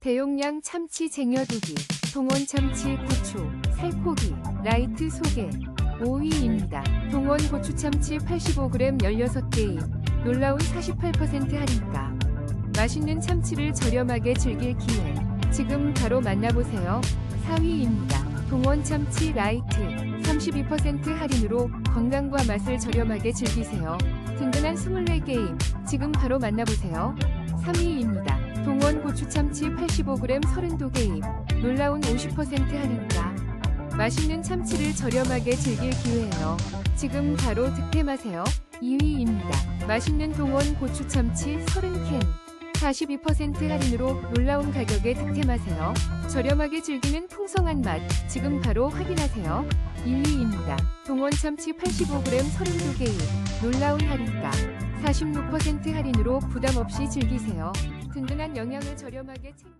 대용량 참치 쟁여두기, 동원 참치 고추, 살코기, 라이트 소개 5위입니다. 동원 고추 참치 85g 16개입, 놀라운 48% 할인가. 맛있는 참치를 저렴하게 즐길 기회. 지금 바로 만나보세요. 4위입니다. 동원 참치 라이트 32% 할인으로 건강과 맛을 저렴하게 즐기세요. 든든한 24게임. 지금 바로 만나보세요. 3위입니다. 동원 고추 참치 85g 32개입. 놀라운 50% 할인가. 맛있는 참치를 저렴하게 즐길 기회예요. 지금 바로 득템하세요. 2위입니다. 맛있는 동원 고추 참치 30캔. 42% 할인으로 놀라운 가격에 득템하세요. 저렴하게 즐기는 풍성한 맛, 지금 바로 확인하세요. 2위입니다. 동원 참치 85g 32개입. 놀라운 할인가. 46% 할인으로 부담 없이 즐기세요. 든든한 영양을 저렴하게 챙기